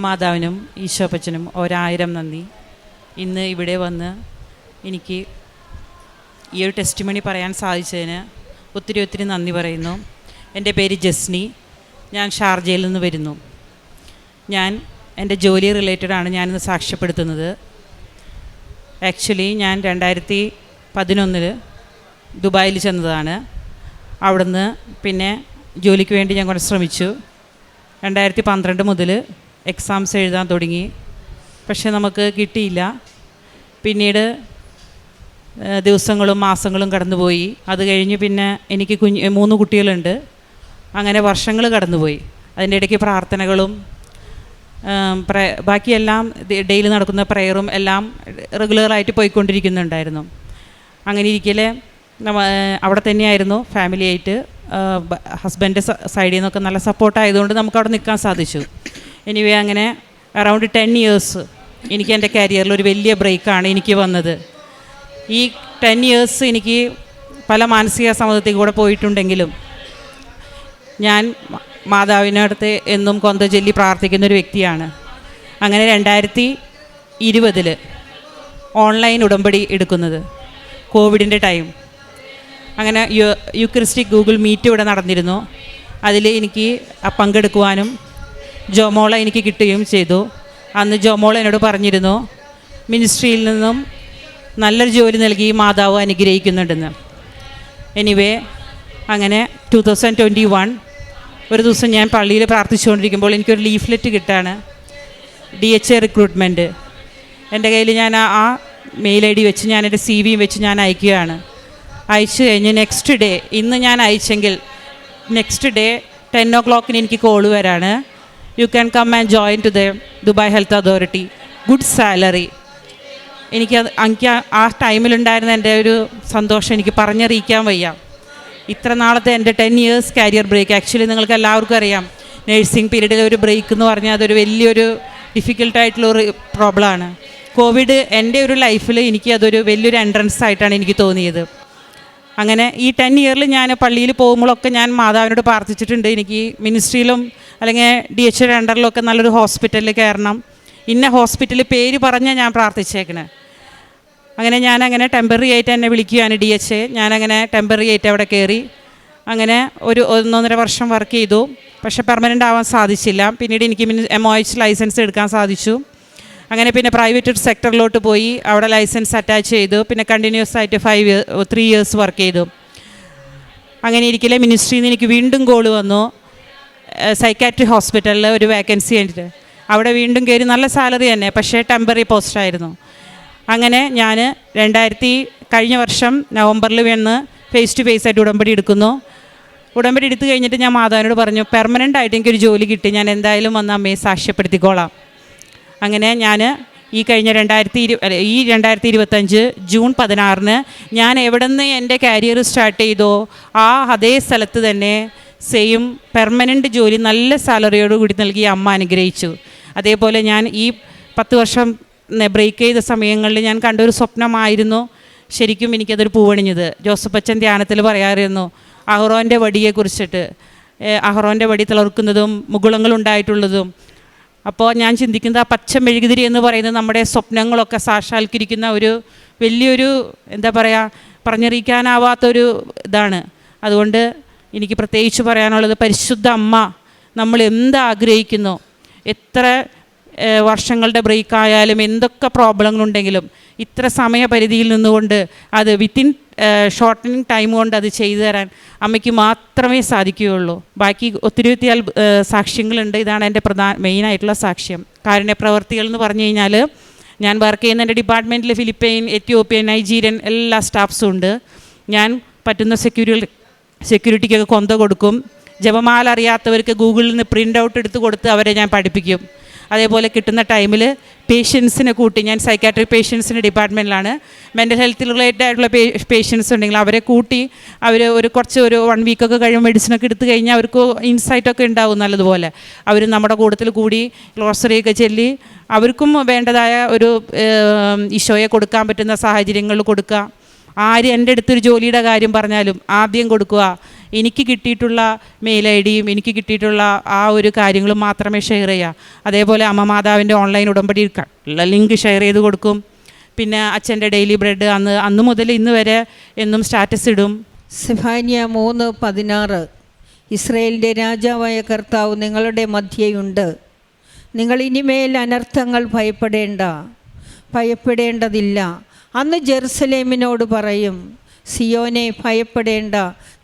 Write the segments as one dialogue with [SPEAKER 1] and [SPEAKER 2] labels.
[SPEAKER 1] ദൈവമാതാവിനും ഈശോപ്പച്ചനും ഒരായിരം നന്ദി. ഇന്ന് ഇവിടെ വന്ന് എനിക്ക് ഈ ഒരു ടെസ്റ്റ് മണി പറയാൻ സാധിച്ചതിന് ഒത്തിരി ഒത്തിരി നന്ദി പറയുന്നു. എന്റെ പേര് ജസ്നി. ഞാൻ ഷാർജയിൽ നിന്ന് വരുന്നു. ഞാൻ എന്റെ ജോലി റിലേറ്റഡ് ആണ് ഞാനിന്ന് സാക്ഷ്യപ്പെടുത്തുന്നത്. ആക്ച്വലി ഞാൻ രണ്ടായിരത്തി പതിനൊന്നിൽ ദുബായിൽ ചെന്നതാണ്. അവിടുന്ന് പിന്നെ ജോലിക്ക് വേണ്ടി ഞാൻ കുറച്ച് ശ്രമിച്ചു. രണ്ടായിരത്തി പന്ത്രണ്ട് മുതൽ എക്സാംസ് എഴുതാൻ തുടങ്ങി. പക്ഷെ നമുക്ക് കിട്ടിയില്ല. പിന്നീട് ദിവസങ്ങളും മാസങ്ങളും കടന്നുപോയി. അത് കഴിഞ്ഞ് പിന്നെ എനിക്ക് കുഞ്ഞ് മൂന്ന് കുട്ടികളുണ്ട്. അങ്ങനെ വർഷങ്ങൾ കടന്നുപോയി. അതിന്റെ ഇടയ്ക്ക് പ്രാർത്ഥനകളും പ്ര ബാക്കിയെല്ലാം ഡെയിലി നടക്കുന്ന പ്രെയറും എല്ലാം റെഗുലറായിട്ട് പോയിക്കൊണ്ടിരിക്കുന്നുണ്ടായിരുന്നു. അങ്ങനെ ഇരിക്കലെ അവിടെ തന്നെയായിരുന്നു ഫാമിലിയായിട്ട്. ഹസ്ബൻഡ് സൈഡിൽ നിന്നൊക്കെ നല്ല സപ്പോർട്ട് ആയതുകൊണ്ട് നമുക്ക് അവിടെ നിൽക്കാൻ സാധിച്ചു. എനിവേ അങ്ങനെ അറൗണ്ട് ടെൻ ഇയേഴ്സ് എനിക്ക് എന്റെ കരിയറിൽ ഒരു വലിയ ബ്രേക്കാണ് എനിക്ക് വന്നത്. ഈ ടെൻ ഇയേഴ്സ് എനിക്ക് പല മാനസിക സമ്മതത്തിൽ കൂടെ പോയിട്ടുണ്ടെങ്കിലും ഞാൻ മാതാവിനടുത്ത് എന്നും കൊന്ത ചൊല്ലി പ്രാർത്ഥിക്കുന്ന ഒരു വ്യക്തിയാണ്. അങ്ങനെ രണ്ടായിരത്തി ഇരുപതിൽ ഓൺലൈൻ ഉടമ്പടി എടുക്കുന്നത്. കോവിഡിന്റെ ടൈം അങ്ങനെ യു യുക്രിസ്റ്റിക് ഗൂഗിൾ മീറ്റ് ഇവിടെ നടന്നിരുന്നു. അതിൽ എനിക്ക് പങ്കെടുക്കുവാനും ജോമോള എനിക്ക് കിട്ടുകയും ചെയ്തു. അന്ന് ജോമോള എന്നോട് പറഞ്ഞിരുന്നു മിനിസ്ട്രിയിൽ നിന്നും നല്ലൊരു ജോലി നൽകി മാതാവ് അനുഗ്രഹിക്കുന്നുണ്ടെന്ന്. എനിവേ അങ്ങനെ ടു തൗസൻഡ് ട്വന്റി വൺ ഒരു ദിവസം ഞാൻ പള്ളിയിൽ പ്രാർത്ഥിച്ചുകൊണ്ടിരിക്കുമ്പോൾ എനിക്കൊരു ലീഫ്ലെറ്റ് കിട്ടാണ്. ഡി എച്ച് എ റിക്രൂട്ട്മെന്റ് എന്റെ കയ്യിൽ ഞാൻ ആ മെയിൽ ഐ ഡി വെച്ച് ഞാൻ എന്റെ സി വിയും വെച്ച് ഞാൻ അയക്കുകയാണ്. അയച്ചു കഴിഞ്ഞ് നെക്സ്റ്റ് ഡേ ഇന്ന് ഞാൻ അയച്ചെങ്കിൽ നെക്സ്റ്റ് ഡേ ടെൻ ഒ ക്ലോക്കിന് എനിക്ക് കോൾ വരാണ്. You can come and join to the Dubai health authority good salary എനിക്ക് എനിക്ക് ആ- ടൈമിലുണ്ടായിരുന്ന എന്റെ ഒരു സന്തോഷം എനിക്ക് പറഞ്ഞറിയിക്കാൻ വയ്യ. ഇത്ര നാളത്തെ എന്റെ ten years career break actually നിങ്ങൾക്ക് എല്ലാവർക്കും അറിയാം നഴ്സിംഗ് പീരീഡിൽ ഒരു ബ്രേക്ക് എന്ന് പറഞ്ഞാൽ അതൊരു വലിയൊരു ഡിഫിക്കൽട്ടായിട്ടുള്ള ഒരു പ്രോബ്ലമാണ് കോവിഡ് എന്റെ ഒരു ലൈഫിൽ എനിക്ക് അതൊരു വലിയൊരു എൻട്രൻസ് ആയിട്ടാണ് എനിക്ക് തോന്നിയത്. അങ്ങനെ ഈ ടെൻ ഇയറിൽ ഞാൻ പള്ളിയിൽ പോകുമ്പോഴൊക്കെ ഞാൻ മാതാവിനോട് പ്രാർത്ഥിച്ചിട്ടുണ്ട്. എനിക്ക് മിനിസ്ട്രിയിലും അല്ലെങ്കിൽ ഡി എച്ച് രണ്ടറിലൊക്കെ നല്ലൊരു ഹോസ്പിറ്റലിൽ കയറണം. ഇന്ന ഹോസ്പിറ്റലിൽ പേര് പറഞ്ഞാൽ ഞാൻ പ്രാർത്ഥിച്ചേക്കണേ. അങ്ങനെ ഞാനങ്ങനെ ടെമ്പററി ആയിട്ട് എന്നെ വിളിക്കുകയാണ് ഡി എച്ച് ഞാനങ്ങനെ ടെമ്പററി ആയിട്ട് അവിടെ കയറി. അങ്ങനെ ഒരു ഒന്നൊന്നര വർഷം വർക്ക് ചെയ്തു. പക്ഷേ പെർമനന്റ് ആവാൻ സാധിച്ചില്ല. പിന്നീട് എനിക്ക് എം ഒ എച്ച് ലൈസൻസ് എടുക്കാൻ സാധിച്ചു. അങ്ങനെ പിന്നെ പ്രൈവറ്റ് സെക്ടറിലോട്ട് പോയി അവിടെ ലൈസൻസ് അറ്റാച്ച് ചെയ്തു പിന്നെ കണ്ടിന്യൂസ് ആയിട്ട് five year three years work ചെയ്തു. അങ്ങനെ ഇരിക്കലെ മിനിസ്ട്രിയിൽ നിന്ന് എനിക്ക് വീണ്ടും കോൾ വന്നു. സൈക്കാട്രി ഹോസ്പിറ്റലിൽ ഒരു വേക്കൻസി കണ്ടിട്ട്. അവിടെ വീണ്ടും കയറി നല്ല സാലറി തന്നെ പക്ഷേ ടെമ്പററി പോസ്റ്റായിരുന്നു അങ്ങനെ ഞാൻ രണ്ടായിരത്തി കഴിഞ്ഞ വർഷം നവംബറിൽ വന്ന് ഫേസ് ടു ഫേസ് ആയിട്ട് ഉടമ്പടി എടുക്കുന്നു. ഉടമ്പടി എടുത്തു കഴിഞ്ഞിട്ട് ഞാൻ മാതാവിനോട് പറഞ്ഞു പെർമനന്റ് ആയിട്ട് എനിക്കൊരു ജോലി കിട്ടി. ഞാൻ എന്തായാലും വന്ന് അമ്മയെ സാക്ഷ്യപ്പെടുത്തിക്കോളാം. അങ്ങനെ ഞാൻ ഈ കഴിഞ്ഞ രണ്ടായിരത്തി ഇരു ഈ രണ്ടായിരത്തി ഇരുപത്തഞ്ച് ജൂൺ പതിനാറിന് ഞാൻ എവിടെ നിന്ന് എന്റെ കരിയർ സ്റ്റാർട്ട് ചെയ്തോ ആ അതേ സ്ഥലത്ത് തന്നെ സെയിം പെർമനന്റ് ജോലി നല്ല സാലറിയോട് കൂടി നൽകി അമ്മ അനുഗ്രഹിച്ചു. അതേപോലെ ഞാൻ ഈ പത്ത് വർഷം ബ്രേക്ക് ചെയ്ത സമയങ്ങളിൽ ഞാൻ കണ്ടൊരു സ്വപ്നമായിരുന്നു. ശരിക്കും എനിക്കതൊരു പൂവണിഞ്ഞത്. ജോസഫ് അച്ഛൻ ധ്യാനത്തിൽ പറയാമായിരുന്നു അഹ്റോന്റെ വടിയെക്കുറിച്ചിട്ട്. അഹ്റോന്റെ വടി തളർക്കുന്നതും മുകുളങ്ങളുണ്ടായിട്ടുള്ളതും അപ്പോൾ ഞാൻ ചിന്തിക്കുന്നത് ആ പച്ച മെഴുകുതിരി എന്ന് പറയുന്നത് നമ്മുടെ സ്വപ്നങ്ങളൊക്കെ സാക്ഷാത്കരിക്കുന്ന ഒരു വലിയൊരു എന്താ പറയുക പറഞ്ഞറിയിക്കാനാവാത്തൊരു ഇതാണ്. അതുകൊണ്ട് എനിക്ക് പ്രത്യേകിച്ച് പറയാനുള്ളത് പരിശുദ്ധ അമ്മ നമ്മൾ എന്ത് ആഗ്രഹിക്കുന്നു എത്ര വർഷങ്ങളുടെ ബ്രേക്ക് ആയാലും എന്തൊക്കെ പ്രോബ്ലങ്ങളുണ്ടെങ്കിലും ഇത്ര സമയപരിധിയിൽ നിന്നുകൊണ്ട് അത് വിത്തിൻ ഷോർട്ടനിങ് ടൈം കൊണ്ട് അത് ചെയ്തു തരാൻ അമ്മയ്ക്ക് മാത്രമേ സാധിക്കുകയുള്ളൂ. ബാക്കി ഒത്തിരി ഒത്തിരി സാക്ഷ്യങ്ങളുണ്ട്. ഇതാണ് എന്റെ പ്രധാന മെയിനായിട്ടുള്ള സാക്ഷ്യം. കാരുണ്യ പ്രവർത്തികൾ എന്ന് പറഞ്ഞു കഴിഞ്ഞാൽ ഞാൻ വർക്ക് ചെയ്യുന്ന എന്റെ ഡിപ്പാർട്ട്മെന്റിൽ ഫിലിപ്പൈൻ എത്യോപ്യൻ നൈജീരിയൻ എല്ലാ സ്റ്റാഫ്സും ഉണ്ട്. ഞാൻ പറ്റുന്ന സെക്യൂരിറ്റി സെക്യൂരിറ്റിക്കൊക്കെ കൊന്ത കൊടുക്കും. ജപമാല അറിയാത്തവർക്ക് ഗൂഗിളിൽ നിന്ന് പ്രിന്റ് ഔട്ട് എടുത്ത് കൊടുത്ത് അവരെ ഞാൻ പഠിപ്പിക്കും. അതേപോലെ കിട്ടുന്ന ടൈമിൽ പേഷ്യൻസിനെ കൂട്ടി ഞാൻ സൈക്കാട്രി പേഷ്യൻസിന്റെ ഡിപ്പാർട്ട്മെന്റിലാണ് മെന്റൽ ഹെൽത്ത് റിലേറ്റഡ് ആയിട്ടുള്ള പേഷ്യൻസ് ഉണ്ടെങ്കിൽ അവരെ കൂട്ടി അവർ ഒരു കുറച്ച് ഒരു വൺ വീക്കൊക്കെ കഴിയുമ്പോൾ മെഡിസിനൊക്കെ എടുത്തു കഴിഞ്ഞാൽ അവർക്ക് ഇൻസൈറ്റൊക്കെ ഉണ്ടാവും നല്ലതുപോലെ. അവർ നമ്മുടെ കൂട്ടത്തിൽ കൂടി ഗ്ലോസറിയൊക്കെ ചൊല്ലി അവർക്കും വേണ്ടതായ ഒരു ഈശോയെ കൊടുക്കാൻ പറ്റുന്ന സാഹചര്യങ്ങൾ കൊടുക്കുക. ആര് എന്റെ അടുത്തൊരു ജോലിയുടെ കാര്യം പറഞ്ഞാലും ആദ്യം കൊടുക്കുക. എനിക്ക് കിട്ടിയിട്ടുള്ള മെയിൽ ഐ ഡിയും എനിക്ക് കിട്ടിയിട്ടുള്ള ആ ഒരു കാര്യങ്ങളും മാത്രമേ ഷെയർ ചെയ്യുക. അതേപോലെ അമ്മ മാതാവിന്റെ ഓൺലൈൻ ഉടമ്പടി ഉള്ള ലിങ്ക് ഷെയർ ചെയ്ത് കൊടുക്കും. പിന്നെ അച്ഛന്റെ ഡെയിലി ബ്രെഡ് അന്ന് അന്ന് മുതൽ ഇന്ന് വരെ എന്നും സ്റ്റാറ്റസ് ഇടും.
[SPEAKER 2] സെഫാനിയ മൂന്ന് പതിനാറ്. ഇസ്രയേലിന്റെ രാജാവായ കർത്താവ് നിങ്ങളുടെ മധ്യയുണ്ട്. നിങ്ങൾ ഇനിമേൽ അനർത്ഥങ്ങൾ ഭയപ്പെടേണ്ട. ഭയപ്പെടേണ്ടതില്ല. അന്ന് ജെറുസലേമിനോട് പറയും സിയോനെ ഭയപ്പെടേണ്ട.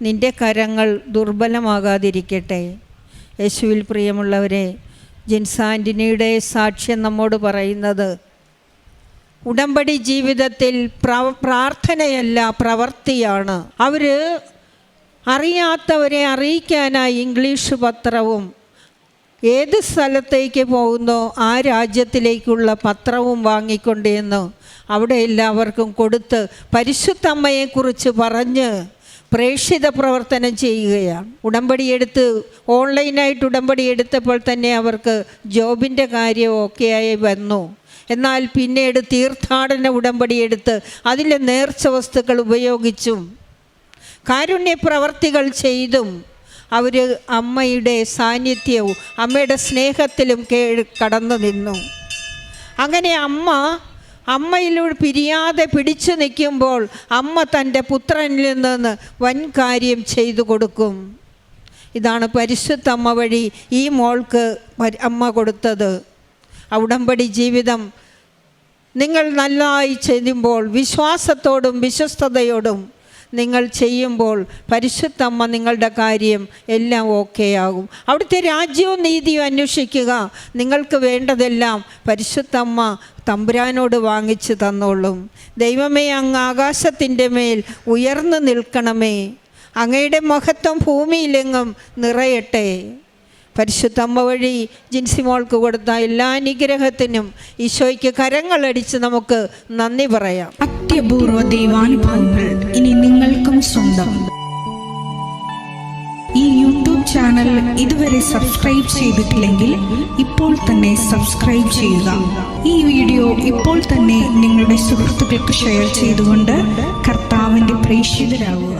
[SPEAKER 2] നിന്റെ കരങ്ങൾ ദുർബലമാകാതിരിക്കട്ടെ. യേശുവിൽ പ്രിയമുള്ളവരെ ജിൻസാന്റിനിയുടെ സാക്ഷ്യം നമ്മോട് പറയുന്നത് ഉടമ്പടി ജീവിതത്തിൽ പ്രാർത്ഥനയല്ല പ്രവൃത്തിയാണ്. അവർ അറിയാത്തവരെ അറിയിക്കാനായി ഇംഗ്ലീഷ് പത്രവും ഏത് സ്ഥലത്തേക്ക് പോകുന്നോ ആ രാജ്യത്തിലേക്കുള്ള പത്രവും വാങ്ങിക്കൊണ്ടിരുന്നു. അവിടെ എല്ലാവർക്കും കൊടുത്ത് പരിശുദ്ധമ്മയെക്കുറിച്ച് പറഞ്ഞ് പ്രേക്ഷിത പ്രവർത്തനം ചെയ്യുകയാണ്. ഉടമ്പടി എടുത്ത് ഓൺലൈനായിട്ട് ഉടമ്പടി എടുത്തപ്പോൾ തന്നെ അവർക്ക് ജോബിന്റെ കാര്യമൊക്കെയായി വന്നു. എന്നാൽ പിന്നീട് തീർത്ഥാടന ഉടമ്പടി എടുത്ത് അതിലെ നേർച്ച വസ്തുക്കൾ ഉപയോഗിച്ചും കാരുണ്യ പ്രവർത്തികൾ ചെയ്തും അവർ അമ്മയുടെ സാന്നിധ്യവും അമ്മയുടെ സ്നേഹത്തിലും കടന്നു നിന്നു. അങ്ങനെ അമ്മ അമ്മയിലൂടെ പിരിയാതെ പിടിച്ചു നിൽക്കുമ്പോൾ അമ്മ തന്റെ പുത്രനിൽ നിന്ന് വൻ കാര്യം ചെയ്തു കൊടുക്കും. ഇതാണ് പരിശുദ്ധ അമ്മ വഴി ഈ മോൾക്ക് അമ്മ കൊടുത്തത്. ഉടമ്പടി ജീവിതം നിങ്ങൾ നല്ലതായി ചെയ്യുമ്പോൾ വിശ്വാസത്തോടും വിശ്വസ്തയോടും നിങ്ങൾ ചെയ്യുമ്പോൾ പരിശുദ്ധമ്മ നിങ്ങളുടെ കാര്യം എല്ലാം ഓക്കെ ആകും അവിടുത്തെ രാജ്യവും നീതിയും അന്വേഷിക്കുക. നിങ്ങൾക്ക് വേണ്ടതെല്ലാം പരിശുദ്ധമ്മ തമ്പുരാനോട് വാങ്ങിച്ചു തന്നോളും. ദൈവമേ അങ്ങ് ആകാശത്തിന്റെ മേൽ ഉയർന്നു നിൽക്കണമേ. അങ്ങയുടെ മഹത്വം ഭൂമിയിലെങ്ങും നിറയട്ടെ. പരിശുദ്ധമ്മ വഴി ജിൻസിമോൾക്ക് കൊടുത്ത എല്ലാ അനുഗ്രഹത്തിനും ഈശോയ്ക്ക് കരങ്ങളടിച്ച് നമുക്ക് നന്ദി പറയാം.
[SPEAKER 3] അത്യപൂർവ ദൈവാനുഭവങ്ങൾ ഇനി നിങ്ങൾക്കും സ്വന്തം. ഈ യൂട്യൂബ് ചാനൽ ഇതുവരെ സബ്സ്ക്രൈബ് ചെയ്തിട്ടില്ലെങ്കിൽ ഇപ്പോൾ തന്നെ സബ്സ്ക്രൈബ് ചെയ്യുക. ഈ വീഡിയോ ഇപ്പോൾ തന്നെ നിങ്ങളുടെ സുഹൃത്തുക്കൾക്ക് ഷെയർ ചെയ്തുകൊണ്ട് കർത്താവിന്റെ പ്രേക്ഷിതരാകുക.